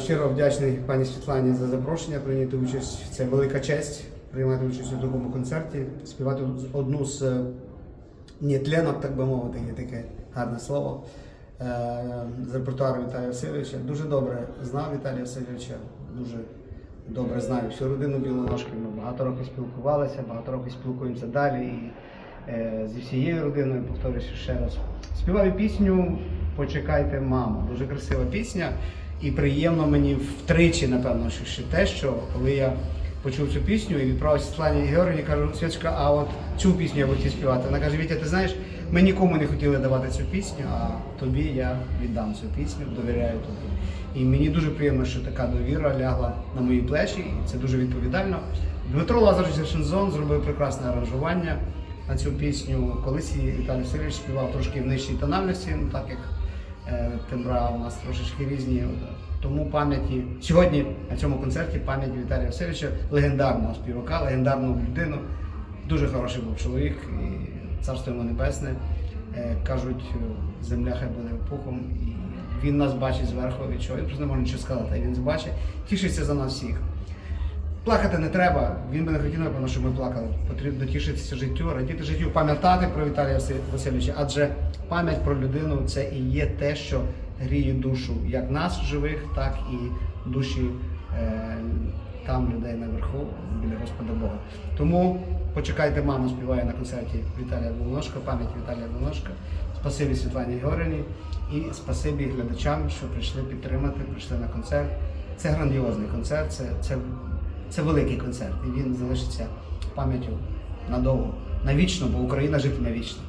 щиро вдячний пані Світлані за запрошення прийняти участь. Це велика честь приймати участь у такому концерті, співати одну з е, нетленок, так би мовити, є таке гарне слово. е, З репертуару Віталія Васильовича. Дуже добре знав Віталія Васильовича, дуже добре знаю всю родину Білоножки. Ми багато років спілкувалися, багато років спілкуємося далі. І е, зі всією родиною, повторюся ще раз. Співаю пісню Почекайте, мамо. Дуже красива пісня. І приємно мені втричі, напевно, що ще те, що коли я почув цю пісню і відправив Світлані Георгіївні, кажу, Свячка, а от цю пісню я хотів співати. Вона каже, Вітя, ти знаєш, ми нікому не хотіли давати цю пісню, а тобі я віддам цю пісню, довіряю тобі. І мені дуже приємно, що така довіра лягла на мої плечі, і це дуже відповідально. Дмитро Лазарович Шензон зробив прекрасне аранжування на цю пісню. Колись Віталій Васильович співав трошки в нижчій тональності, ну так як тембра у нас трошечки різні. Тому пам'яті сьогодні на цьому концерті пам'ять Віталія Васильовича, легендарного співака, легендарну людину. Дуже хороший був чоловік, і царство йому небесне. Е, Кажуть, е, земля хай буде пухом, і він нас бачить зверху і чого. Він просто не може нічого сказати, він бачить, тішиться за нас всіх. Плакати не треба. Він би не хотів, напевно, щоб ми плакали. Потрібно тішитися життю, радіти життю, пам'ятати про Віталія Васильовича. Адже пам'ять про людину це і є те, що гріє душу як нас живих, так і душі е, там людей наверху, біля Господа Бога. Тому почекайте, мама співає на концерті Віталія Волоношка, пам'ять Віталія Волоношка. Спасибі Світлані Георгіївні і спасибі глядачам, що прийшли підтримати, прийшли на концерт. Це грандіозний концерт, це, це, це великий концерт, і він залишиться пам'яттю надовго, навічно, бо Україна жити вічно.